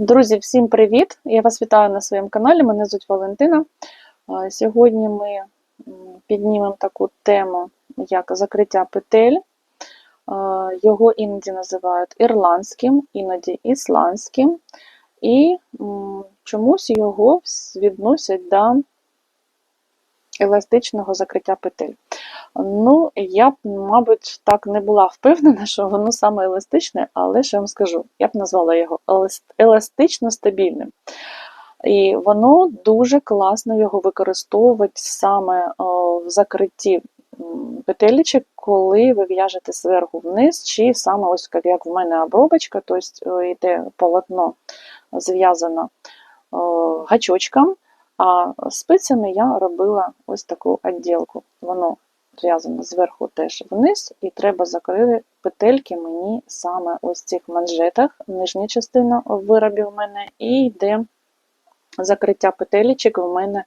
Друзі, всім привіт! Я вас вітаю на своєму каналі. Мене звуть Валентина. Сьогодні ми піднімемо таку тему, як закриття петель. Його іноді називають ірландським, іноді ісландським, і чомусь його відносять до еластичного закриття петель. Ну, я б, мабуть, так не була впевнена, що воно саме еластичне, але що я вам скажу, я б назвала його еластично стабільним. І воно дуже класно його використовувати саме в закритті м, петелечок, коли ви в'яжете зверху вниз, чи саме ось як в мене обробочка, тобто йде полотно зв'язано гачочком, а спицями я робила ось таку відділку. Воно зв'язано зверху теж вниз, і треба закрити петельки мені саме ось цих манжетах. Нижня частина виробів у мене, і йде закриття петелечок в мене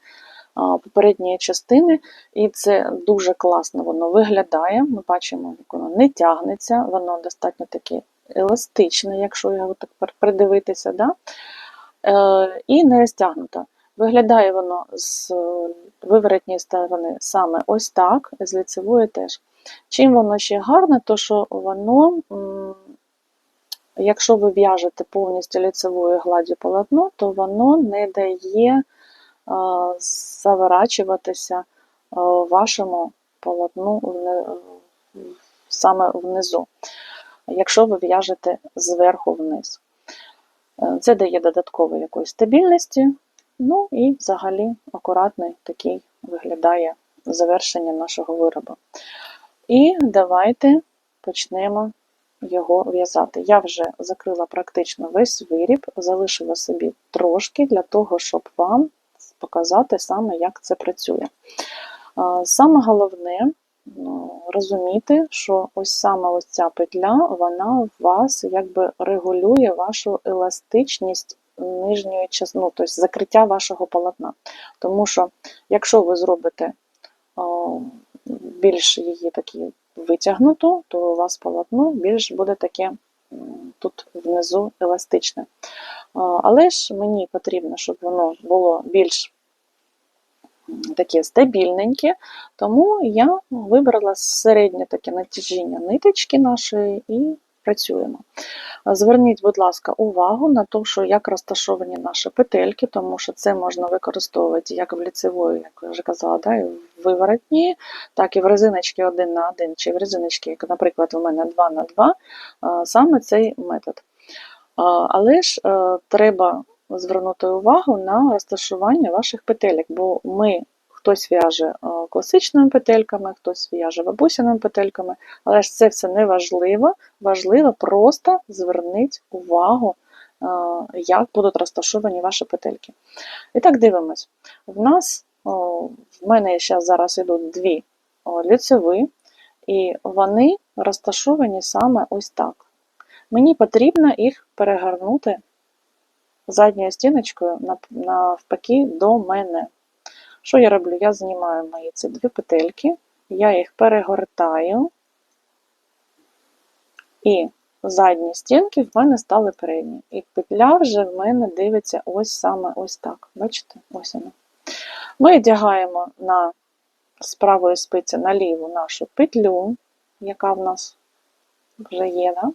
попередньої частини, і це дуже класно воно виглядає. Ми бачимо, як воно не тягнеться, воно достатньо таке еластичне, якщо його так придивитися. Да? Е, і не розтягнуто. Виглядає воно з е, виворотньої сторони саме ось так, з лицевої теж. Чим воно ще гарне, то що воно, якщо ви в'яжете повністю лицевою гладдю полотно, то воно не дає е, заворачуватися е, вашому полотну саме внизу, якщо ви в'яжете зверху вниз. Це дає додаткової якоїсь стабільності, ну і взагалі акуратний такий виглядає завершення нашого виробу. І давайте почнемо його в'язати. Я вже закрила практично весь виріб, залишила собі трошки для того, щоб вам показати саме, як це працює. Саме головне ну, розуміти, що ось саме ось ця петля, вона у вас якби регулює вашу еластичність нижньої частини, ну, тобто закриття вашого полотна. Тому що, якщо ви зробите о, більш її такі витягнуту, то у вас полотно більш буде таке тут внизу еластичне. Але ж мені потрібно, щоб воно було більш таке стабільненьке, тому я вибрала середнє таке натяжіння ниточки нашої і працюємо. Зверніть, будь ласка, увагу на те, що як розташовані наші петельки, тому що це можна використовувати як в ліцевої, як я вже казала, да, і в виворотні, так і в резиночки 1 на 1, чи в резиночки, як, наприклад, у мене 2 на 2, саме цей метод. Але ж е, треба звернути увагу на розташування ваших петелек, бо ми хтось в'яже е, класичними петельками, хтось в'яже бабусяними петельками, але ж це все не важливо. Важливо просто зверніть увагу, е, як будуть розташовані ваші петельки. І так дивимось. В нас, в мене зараз йдуть дві ліцеви, і вони розташовані саме ось так. Мені потрібно їх перегорнути задньою стіночкою навпаки до мене. Що я роблю? Я знімаю мої ці дві петельки, я їх перегортаю, і задні стінки в мене стали передні. І петля вже в мене дивиться ось саме ось так. Бачите? Ось вона. Ми одягаємо на, з правої спиці на ліву нашу петлю, яка в нас вже є. Да?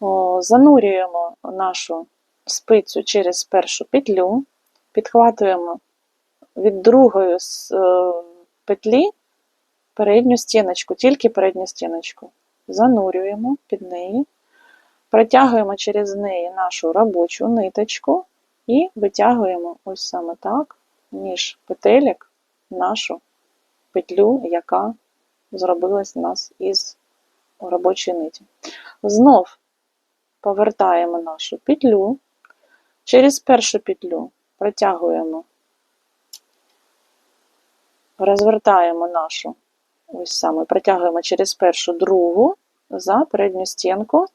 О, занурюємо нашу спицю через першу петлю, підхватуємо від другої с- е, петлі передню стіночку, тільки передню стіночку. Занурюємо під неї, протягуємо через неї нашу робочу ниточку і витягуємо ось саме так, між петелек нашу петлю, яка зробилась у нас із робочої ниті. Знов повертаємо нашу петлю, через першу петлю протягуємо розвертаємо нашу, ось саме, протягуємо через першу другу за передню стінку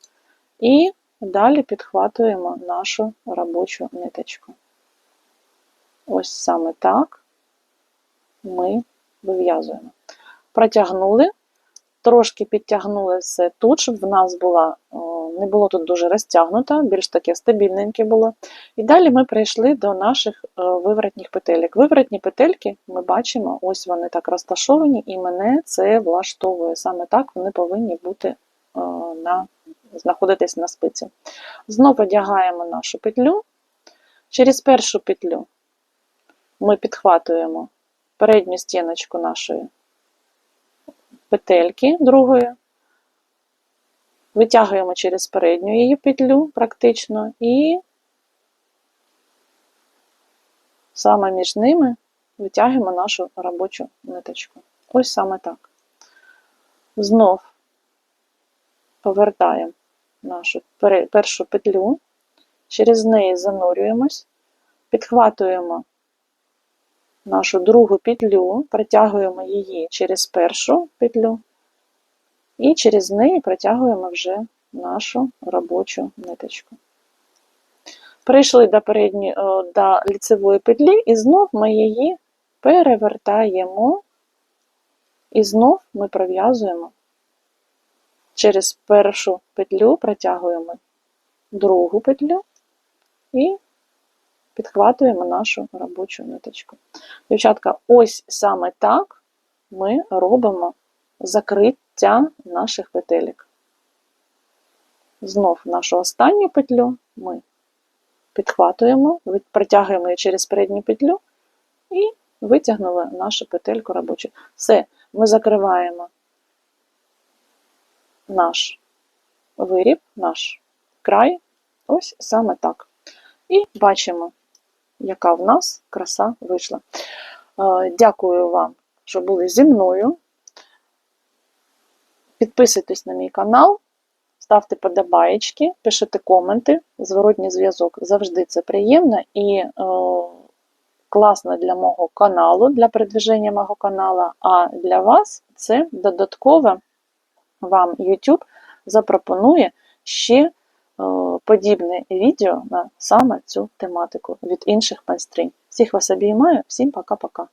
і далі підхватуємо нашу робочу ниточку. Ось саме так ми вив'язуємо. Протягнули, трошки підтягнули все тут, щоб в нас була не було тут дуже розтягнуто, більш таке стабільненьке було. І далі ми прийшли до наших е, виворотніх петелек. Виворотні петельки ми бачимо, ось вони так розташовані, і мене це влаштовує. Саме так вони повинні бути е, на, знаходитись на спиці. Знову одягаємо нашу петлю. Через першу петлю ми підхватуємо передню стіночку нашої петельки другої, витягуємо через передню її петлю практично і саме між ними витягуємо нашу робочу ниточку. Ось саме так. Знов повертаємо нашу першу петлю, через неї занурюємось, підхватуємо нашу другу петлю, протягуємо її через першу петлю і через неї протягуємо вже нашу робочу ниточку. Прийшли до, передньої, о, до ліцевої петлі, і знов ми її перевертаємо, і знов ми пров'язуємо через першу петлю, протягуємо другу петлю і підхватуємо нашу робочу ниточку. Дівчатка, ось саме так ми робимо закриття наших петелек. Знов нашу останню петлю ми підхватуємо, протягуємо її через передню петлю і витягнули нашу петельку робочу. Все, ми закриваємо наш виріб, наш край, ось саме так. І бачимо, яка в нас краса вийшла. Е, Дякую вам, що були зі мною. Підписуйтесь на мій канал, ставте подобаєчки, пишите коменти. Зворотній зв'язок завжди це приємно і е, класно для мого каналу, для продвіження мого каналу, а для вас це додатково вам YouTube запропонує ще е, подібне відео на саме цю тематику від інших майстринь. Всіх вас обіймаю, всім пока-пока.